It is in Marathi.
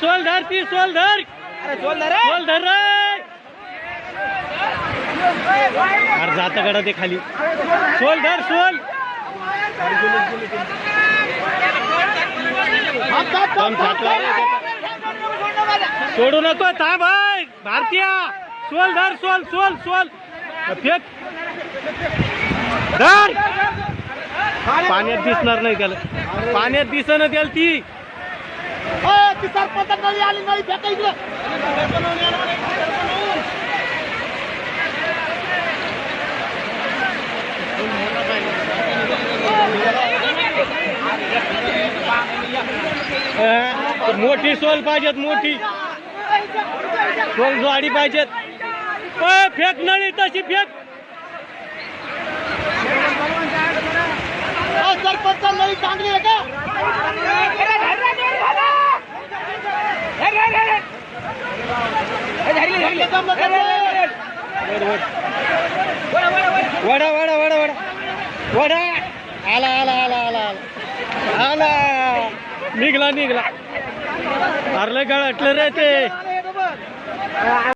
सोल धर ती सोल धर अरे सोल धर रे. अरे जात गडा ते खाली. सोल. धर सोल. सोडू नको थांब. भारतीय. सोल धर सोल सोल सोल. फेक. धर. पाण्यात दिसणार नाही त्याला. पाण्यात दिसणं त्याला ती. आली नाही फेका इकडे मोठी सोल पाहिजेत मोठी. सोल ज्वाडी पाहिजेत. फेक नळी तशी फेक. सरपंच नाही चांगली वडा वडा. वडा वडा वडा आला आला आला आला आला. आला. निघला निघला. अरलं गळटलं रे ते.